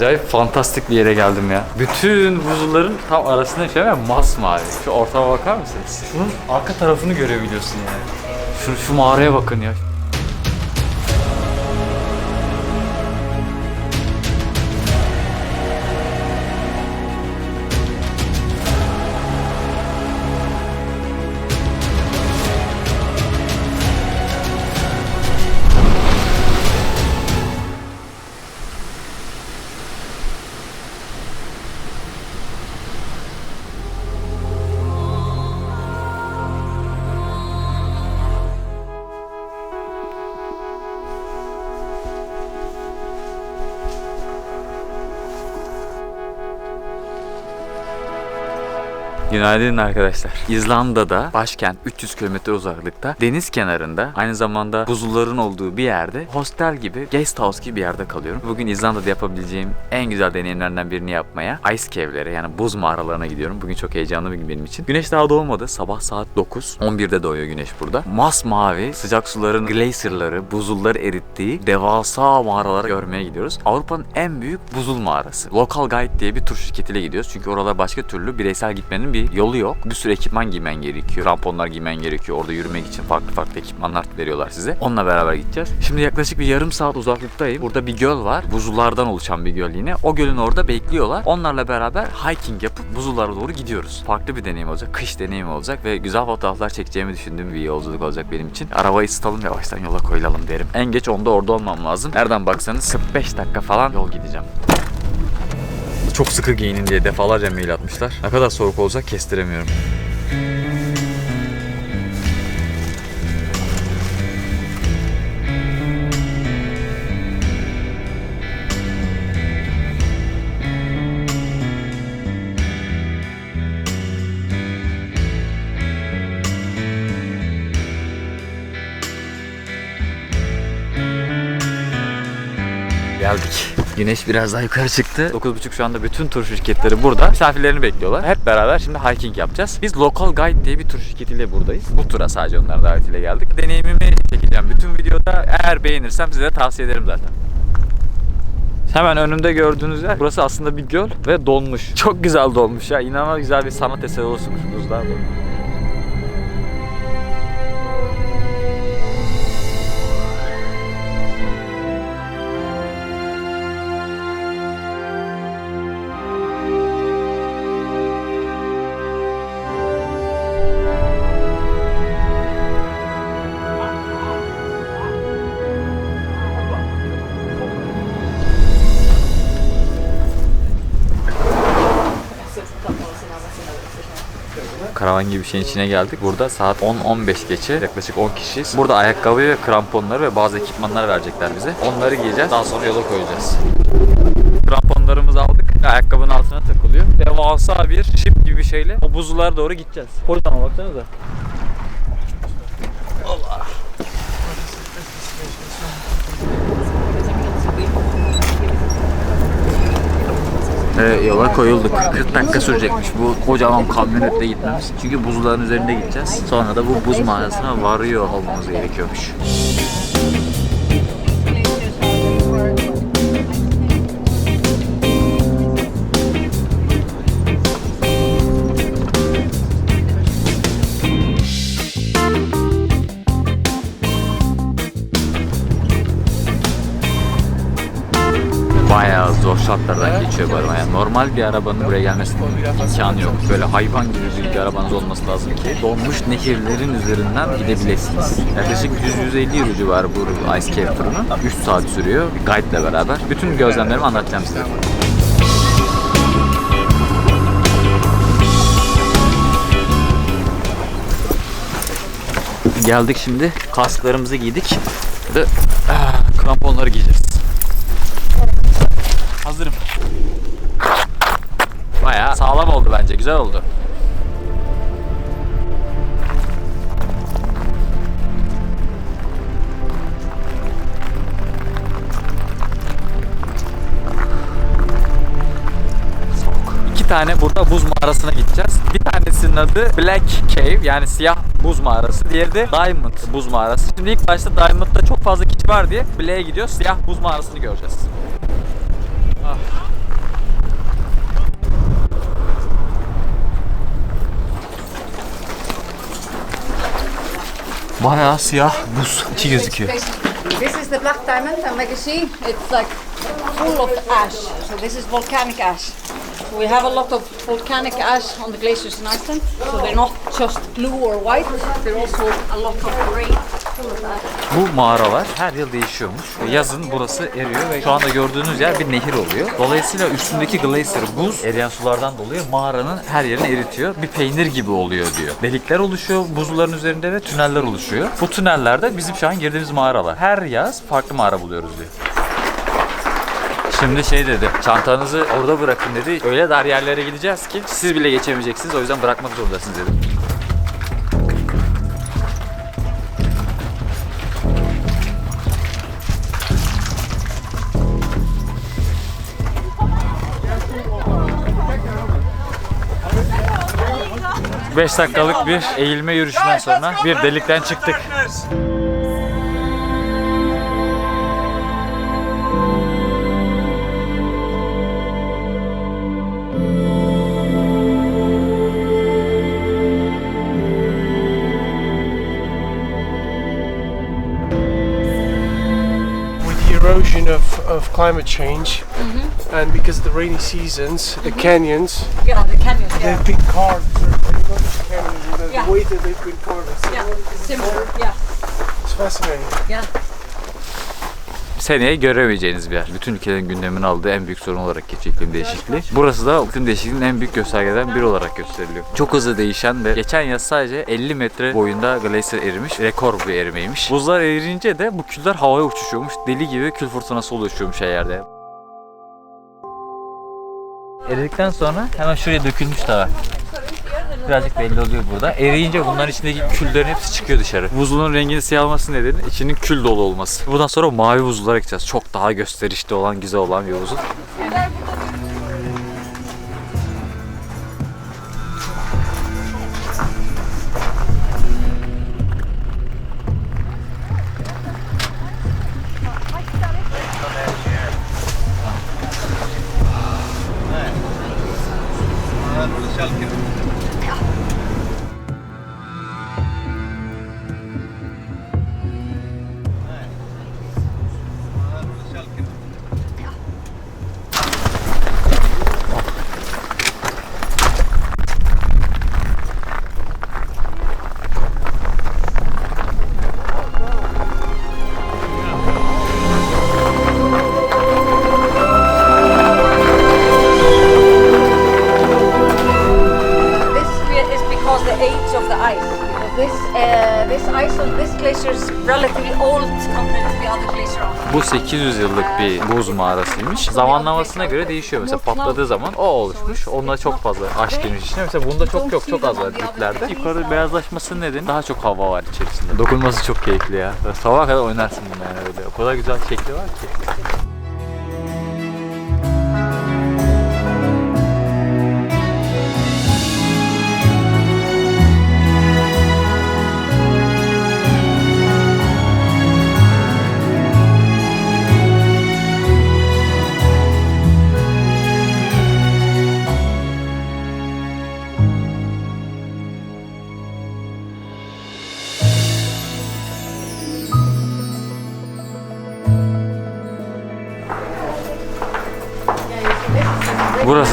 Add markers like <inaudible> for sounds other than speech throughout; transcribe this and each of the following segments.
Acayip fantastik bir yere geldim ya. Bütün buzulların tam arasında şey var masmavi. Şu ortama bakar mısınız? Şunun arka tarafını görebiliyorsun yani. Şu, şu mağaraya bakın ya. Günaydın arkadaşlar. İzlanda'da başkent 300 km uzaklıkta deniz kenarında aynı zamanda buzulların olduğu bir yerde hostel gibi guest house gibi bir yerde kalıyorum. Bugün İzlanda'da yapabileceğim en güzel deneyimlerden birini yapmaya ice cave'lere yani buz mağaralarına gidiyorum. Bugün çok heyecanlı bir gün benim için. Güneş daha doğmadı. Sabah saat 9. 11'de doğuyor güneş burada. Masmavi sıcak suların glacier'ları, buzulları erittiği devasa mağaraları görmeye gidiyoruz. Avrupa'nın en büyük buzul mağarası. Local Guide diye bir tur şirketiyle gidiyoruz. Çünkü oralara başka türlü bireysel gitmenin bir yolu yok. Bir sürü ekipman giymen gerekiyor. Kramponlar giymen gerekiyor. Orada yürümek için farklı farklı ekipmanlar veriyorlar size. Onunla beraber gideceğiz. Şimdi yaklaşık bir yarım saat uzaklıktayım. Burada bir göl var. Buzullardan oluşan bir göl yine. O gölün orada bekliyorlar. Onlarla beraber hiking yapıp buzullara doğru gidiyoruz. Farklı bir deneyim olacak. Kış deneyimi olacak ve güzel fotoğraflar çekeceğimi düşündüğüm bir yolculuk olacak benim için. Arabayı ısıtalım yavaştan yola koyulalım derim. En geç 10'da orada olmam lazım. Nereden baksanız 45 dakika falan yol gideceğim. Çok sıkı giyinin diye defalarca mail atmışlar. Ne kadar soğuk olacak kestiremiyorum. Güneş biraz daha yukarı çıktı. 9.30 şu anda bütün tur şirketleri burada. Misafirlerini bekliyorlar. Hep beraber şimdi hiking yapacağız. Biz Local Guide diye bir tur şirketiyle buradayız. Bu tura sadece onların davetiyle geldik. Deneyimimi çekeceğim bütün videoda. Eğer beğenirsem size de tavsiye ederim zaten. Hemen önümde gördüğünüz yer burası aslında bir göl ve donmuş. Çok güzel donmuş ya. İnanılmaz güzel bir sanat eseri oluşmuş buzlar bu. Gibi bir şeyin içine geldik. Burada saat 10-15 geçe yaklaşık 10 kişiyiz. Burada ayakkabı ve kramponları ve bazı ekipmanlar verecekler bize. Onları giyeceğiz. Daha sonra yola koyacağız. Kramponlarımızı aldık. Ayakkabının altına takılıyor. Devasa bir şip gibi bir şeyle o buzullara doğru gideceğiz. Kocaman baksanıza. Evet yola koyulduk. 40 dakika sürecekmiş bu kocaman kamyonetle gitmemiz. Çünkü buzulların üzerinde gideceğiz. Sonra da bu buz mağarasına varıyor olmamız gerekiyormuş. Geçiyor. Yani normal bir arabanın buraya gelmesinin imkanı yok. Böyle hayvan gibi bir arabanız olması lazım ki donmuş nehirlerin üzerinden gidebilirsiniz. Yaklaşık 100-150 euro civarı bu Ice Cave turunu. 3 saat sürüyor guide ile beraber. Bütün gözlemlerimi anlatacağım size. Geldik şimdi. Kasklarımızı giydik. Ve ah, kramponları giyeceğiz. Bayağı sağlam oldu bence. Güzel oldu. Tane burada buz mağarasına gideceğiz. Bir tanesinin adı Black Cave yani siyah buz mağarası. Diğeri de Diamond buz mağarası. Şimdi ilk başta Diamond'da çok fazla kişi var diye Black'e gidiyoruz. Siyah buz mağarasını göreceğiz. Ah. Bayağı siyah buz gözüküyor. This is the black diamond, and like you see, it's like full of ash. So this is volcanic ash. We have a lot of volcanic ash on the glaciers in Iceland. So they're not just blue or white; they're also a lot of gray. Bu mağaralar her yıl değişiyormuş. Yazın burası eriyor ve şu anda gördüğünüz yer bir nehir oluyor. Dolayısıyla üstündeki glacier buz eriyen sulardan dolayı mağaranın her yerini eritiyor. Bir peynir gibi oluyor diyor. Delikler oluşuyor buzulların üzerinde ve tüneller oluşuyor. Bu tünellerde bizim şu an girdiğimiz mağaralar. Her yaz farklı mağara buluyoruz diyor. Şimdi şey dedi, çantanızı orada bırakın dedi. Öyle dar yerlere gideceğiz ki siz bile geçemeyeceksiniz. O yüzden bırakmak zorundasınız dedi. Beş dakikalık bir eğilme yürüyüşünden sonra bir delikten çıktık. with the erosion of, of climate change and because of the rainy seasons, the canyons, Yeah, the canyons. Yeah, they've been carved. The canyons, and the Yeah. way that they've been carved, it's, yeah, similar. Yeah, it's fascinating. yeah. seneye göremeyeceğiniz bir yer. Bütün ülkelerin gündemini aldığı en büyük sorun olarak geçiyor iklim değişikliği. Burası da iklim değişikliğinin en büyük göstergeden biri olarak gösteriliyor. Çok hızlı değişen ve geçen yaz sadece 50 metre boyunda glacier erimiş. Rekor bir erimeymiş. Buzlar erince de bu küller havaya uçuşuyormuş. Deli gibi kül fırtınası oluşuyormuş her yerde. Eridikten sonra hemen şuraya dökülmüş var. Birazcık belli oluyor burada. Eriyince bunların içindeki küllerin hepsi çıkıyor dışarı. Buzulun rengini siyah olması nedeni içinin kül dolu olması. Buradan sonra mavi buzullara gideceğiz. Çok daha gösterişli olan, güzel olan bir buzul. This uh, this ice on this glacier is relatively old compared to the other glacier on. Bu 800 yıllık bir buz mağarasıymış. Zamanlamasına göre değişiyor. Mesela patladığı zaman o oluşmuş. Onda çok fazla aş girmiş içine. Mesela bunda çok yok. Çok az var diplerde. Yukarı beyazlaşmasının nedeni daha çok hava var içerisinde. Dokunması çok keyifli ya. Sabaha kadar oynarsın bunu yani öyle. O kadar güzel şekli var ki.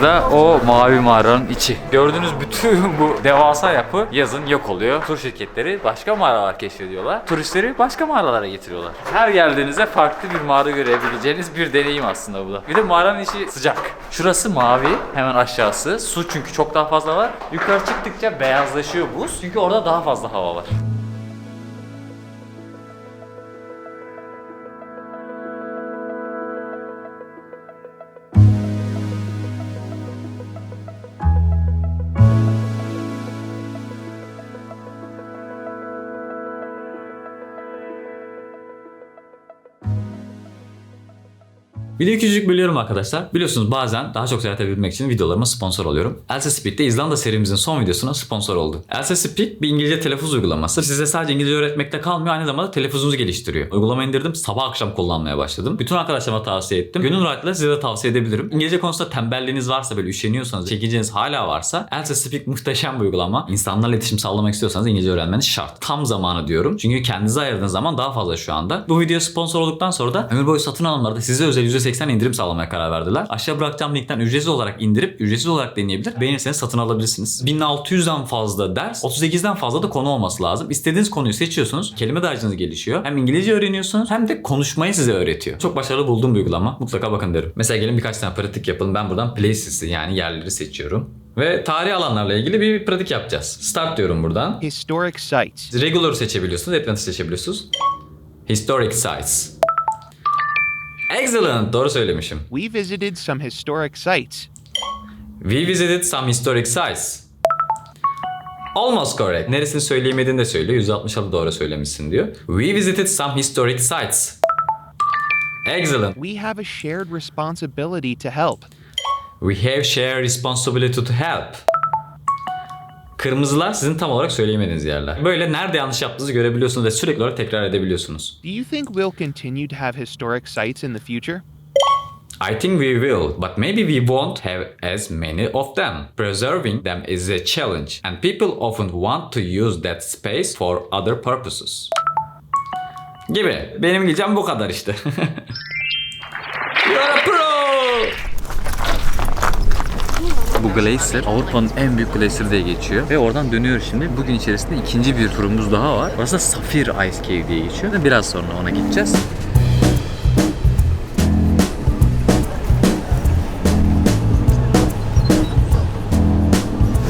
Burası da o mavi mağaranın içi. Gördüğünüz bütün <laughs> bu devasa yapı yazın yok oluyor. Tur şirketleri başka mağaralar keşfediyorlar. Turistleri başka mağaralara getiriyorlar. Her geldiğinizde farklı bir mağara görebileceğiniz bir deneyim aslında bu da. Bir de mağaranın içi sıcak. Şurası mavi, hemen aşağısı. Su çünkü çok daha fazla var. Yukarı çıktıkça beyazlaşıyor buz. Çünkü orada daha fazla hava var. Videoyu küçücük bölüyorum arkadaşlar. Biliyorsunuz bazen daha çok seyahat edebilmek için videolarıma sponsor oluyorum. Elsa Speak de İzlanda serimizin son videosuna sponsor oldu. Elsa Speak bir İngilizce telaffuz uygulaması. Size sadece İngilizce öğretmekte kalmıyor aynı zamanda telaffuzunuzu geliştiriyor. Uygulamayı indirdim sabah akşam kullanmaya başladım. Bütün arkadaşlarıma tavsiye ettim. Gönül rahatlığıyla size de tavsiye edebilirim. İngilizce konusunda tembelliğiniz varsa böyle üşeniyorsanız, çekiciniz hala varsa Elsa Speak muhteşem bir uygulama. İnsanlarla iletişim sağlamak istiyorsanız İngilizce öğrenmeniz şart. Tam zamanı diyorum. Çünkü kendinize ayırdığınız zaman daha fazla şu anda. Bu video sponsor olduktan sonra da ömür boyu satın alımlarda size özel %80 indirim sağlamaya karar verdiler. Aşağı bırakacağım linkten ücretsiz olarak indirip ücretsiz olarak deneyebilir. Beğenirseniz satın alabilirsiniz. 1600'den fazla ders, 38'den fazla da konu olması lazım. İstediğiniz konuyu seçiyorsunuz. Kelime dağarcığınız gelişiyor. Hem İngilizce öğreniyorsunuz hem de konuşmayı size öğretiyor. Çok başarılı bulduğum bir uygulama. Mutlaka bakın derim. Mesela gelin birkaç tane pratik yapalım. Ben buradan places'i yani yerleri seçiyorum. Ve tarihi alanlarla ilgili bir pratik yapacağız. Start diyorum buradan. Historic sites. Regular seçebiliyorsunuz, Advanced seçebiliyorsunuz. Historic sites. Excellent, doğru söylemişim. We visited some historic sites. We visited some historic sites. Almost correct. Neresini söyleyemediğini de söylüyor. 166 doğru söylemişsin diyor. We visited some historic sites. Excellent. We have a shared responsibility to help. We have shared responsibility to help. Kırmızılar sizin tam olarak söyleyemediğiniz yerler. Böyle nerede yanlış yaptığınızı görebiliyorsunuz ve sürekli olarak tekrar edebiliyorsunuz. Do you think we'll continue to have historic sites in the future? I think we will, but maybe we won't have as many of them. Preserving them is a challenge, and people often want to use that space for other purposes. Gibi. Benim gideceğim bu kadar işte. <laughs> You're a pro! Bu glacier Avrupa'nın en büyük glacier diye geçiyor. Ve oradan dönüyoruz şimdi. Bugün içerisinde ikinci bir turumuz daha var. Burası da Sapphire Ice Cave diye geçiyor. Biraz sonra ona gideceğiz.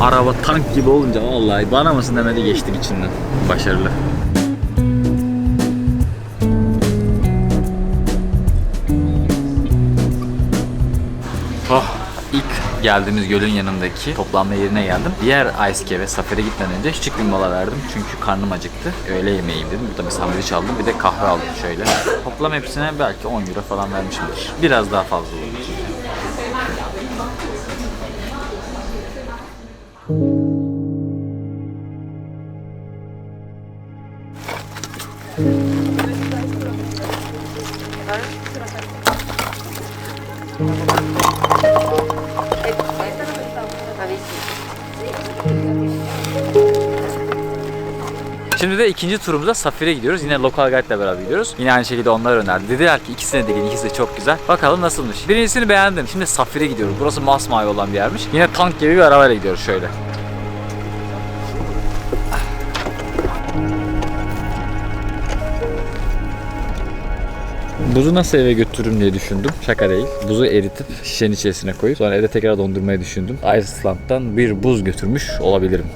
Araba tank gibi olunca vallahi bana mısın demedi geçtik içinden. Başarılı. Geldiğimiz gölün yanındaki toplanma yerine geldim. Diğer Ice Cave'e Safir'e gitmeden önce küçük bir mola verdim. Çünkü karnım acıktı. Öğle yemeğiyim dedim. Burada bir sandviç aldım. Bir de kahve aldım şöyle. Toplam hepsine belki 10 euro falan vermişimdir. Biraz daha fazla olur. Şimdi de ikinci turumuza Safir'e gidiyoruz. Yine Local Guide ile beraber gidiyoruz. Yine aynı şekilde onlar önerdi. Dediler ki ikisine de gidin. İkisi de çok güzel. Bakalım nasılmış. Birincisini beğendim. Şimdi Safir'e gidiyoruz. Burası masmavi olan bir yermiş. Yine tank gibi bir arabayla gidiyoruz şöyle. Buzu nasıl eve götürürüm diye düşündüm. Şaka değil. Buzu eritip şişenin içerisine koyup sonra evde tekrar dondurmayı düşündüm. Iceland'dan bir buz götürmüş olabilirim.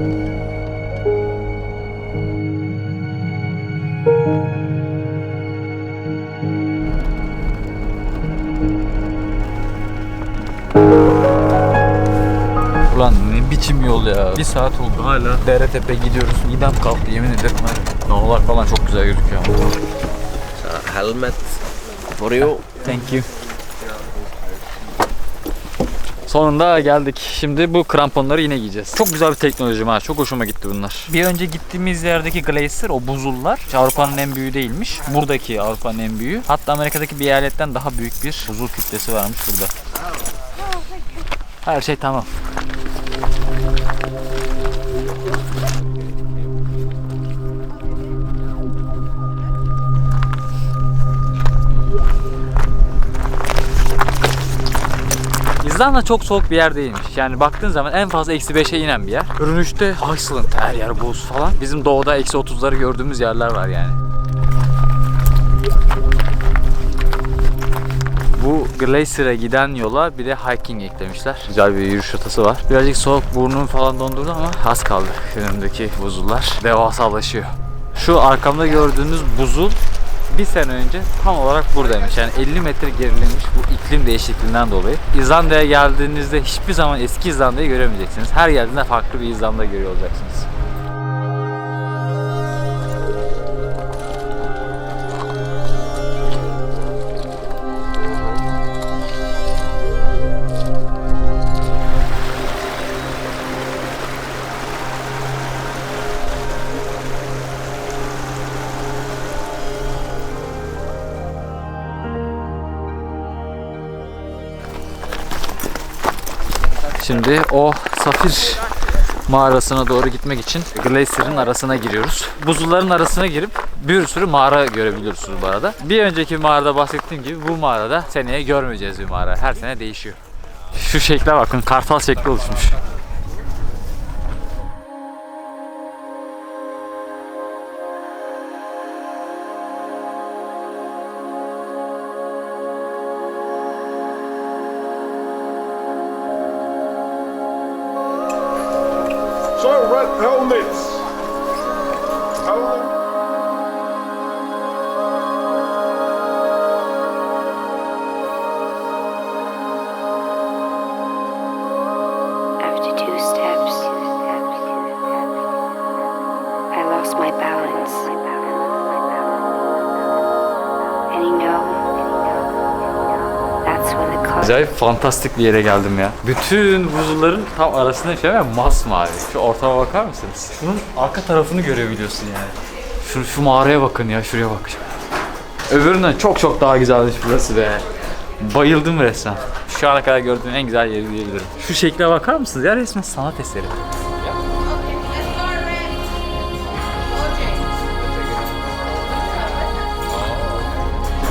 Ulan ne biçim yol ya. Bir saat oldu hala. Dere tepe gidiyoruz. Midem kalktı yemin ederim. var. Dağlar falan çok güzel gözüküyor. helmet for you. Thank you. Sonunda geldik. Şimdi bu kramponları yine giyeceğiz. Çok güzel bir teknoloji ha. Çok hoşuma gitti bunlar. Bir önce gittiğimiz yerdeki glacier, o buzullar Avrupa'nın en büyüğü değilmiş. Buradaki Avrupa'nın en büyüğü. Hatta Amerika'daki bir eyaletten daha büyük bir buzul kütlesi varmış burada. Her şey tamam. İzlanda çok soğuk bir yer değilmiş. Yani baktığın zaman en fazla eksi 5'e inen bir yer. Görünüşte Iceland her yer buz falan. Bizim doğuda eksi 30'ları gördüğümüz yerler var yani. Bu Glacier'e giden yola bir de hiking eklemişler. Güzel bir yürüyüş rotası var. Birazcık soğuk burnum falan dondurdu ama az kaldı. Önümdeki buzullar devasalaşıyor. Şu arkamda gördüğünüz buzul bir sene önce tam olarak buradaymış. Yani 50 metre gerilemiş bu iklim değişikliğinden dolayı. İzlanda'ya geldiğinizde hiçbir zaman eski İzlanda'yı göremeyeceksiniz. Her geldiğinde farklı bir İzlanda görüyor olacaksınız. Şimdi o safir mağarasına doğru gitmek için Glacier'ın arasına giriyoruz. Buzulların arasına girip bir sürü mağara görebiliyorsunuz bu arada. Bir önceki mağarada bahsettiğim gibi bu mağarada seneye görmeyeceğiz bir mağara. Her sene değişiyor. Şu şekle bakın kartal şekli oluşmuş. So, red helmets. Helmet. Acayip fantastik bir yere geldim ya. Bütün buzulların tam arasında şey var masmavi. Şu ortama bakar mısınız? Şunun arka tarafını görebiliyorsun yani. Şu, şu mağaraya bakın ya şuraya bak. Öbüründen çok çok daha güzelmiş burası be. Bayıldım resmen. Şu ana kadar gördüğüm en güzel yeri diyebilirim. Şu şekle bakar mısınız ya resmen sanat eseri.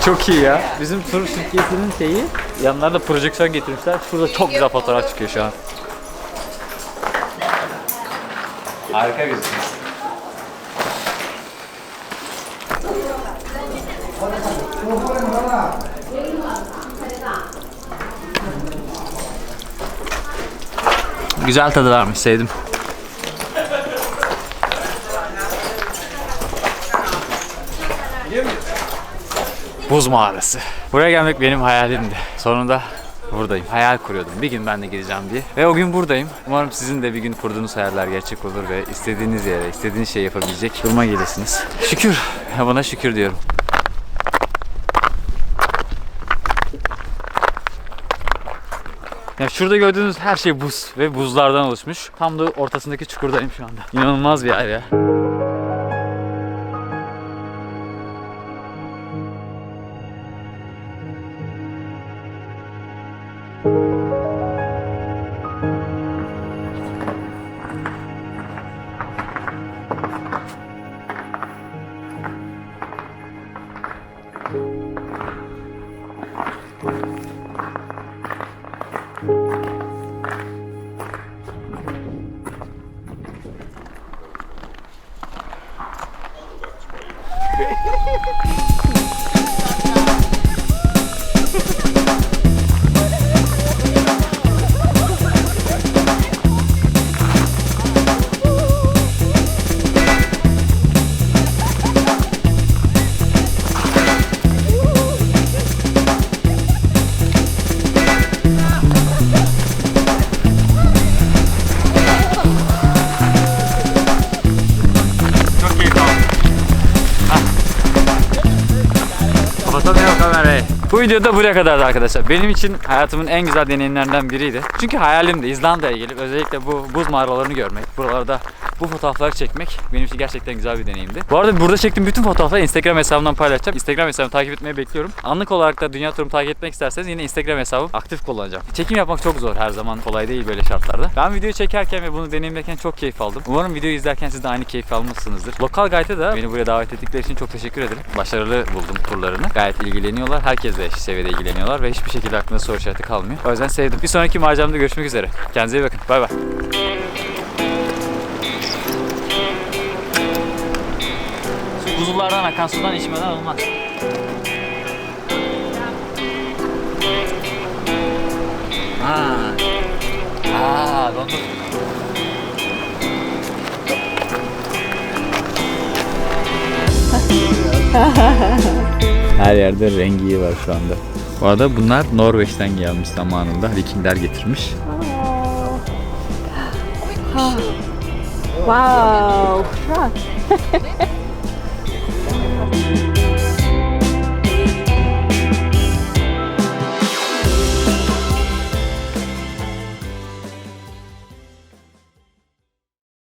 Çok iyi ya. Bizim tur şirketinin şeyi yanlarında projeksiyon getirmişler. Şurada çok güzel fotoğraf çıkıyor şu an. Harika gözüküyor. Güzel tadı varmış, sevdim. Buz mağarası. Buraya gelmek benim hayalimdi. Sonunda buradayım. Hayal kuruyordum. Bir gün ben de gideceğim diye. Ve o gün buradayım. Umarım sizin de bir gün kurduğunuz hayaller gerçek olur ve istediğiniz yere, istediğiniz şeyi yapabilecek duruma gelirsiniz. Şükür. Buna şükür diyorum. Ya şurada gördüğünüz her şey buz ve buzlardan oluşmuş. Tam da ortasındaki çukurdayım şu anda. İnanılmaz bir yer ya. Videoda buraya kadardı arkadaşlar. Benim için hayatımın en güzel deneyimlerinden biriydi. Çünkü hayalimdi İzlanda'ya gelip özellikle bu buz mağaralarını görmek, buralarda bu fotoğrafları çekmek benim için gerçekten güzel bir deneyimdi. Bu arada burada çektiğim bütün fotoğrafları Instagram hesabımdan paylaşacağım. Instagram hesabımı takip etmeyi bekliyorum. Anlık olarak da Dünya Turumu takip etmek isterseniz yine Instagram hesabım aktif kullanacağım. Çekim yapmak çok zor her zaman kolay değil böyle şartlarda. Ben videoyu çekerken ve bunu deneyimlerken çok keyif aldım. Umarım videoyu izlerken siz de aynı keyif almışsınızdır. Lokal Guide'e de beni buraya davet ettikleri için çok teşekkür ederim. Başarılı buldum turlarını. Gayet ilgileniyorlar. Herkesle eşit seviyede ilgileniyorlar ve hiçbir şekilde aklında soru işareti kalmıyor. O yüzden sevdim. Bir sonraki maceramda görüşmek üzere. Kendinize iyi bakın. Bay bay. Şu buzullardan akan sudan içmeden olmaz. Ha. Aa, dondum. Her yerde rengi var şu anda. Bu arada bunlar Norveç'ten gelmiş zamanında. Vikingler getirmiş. Wow. <laughs> <laughs>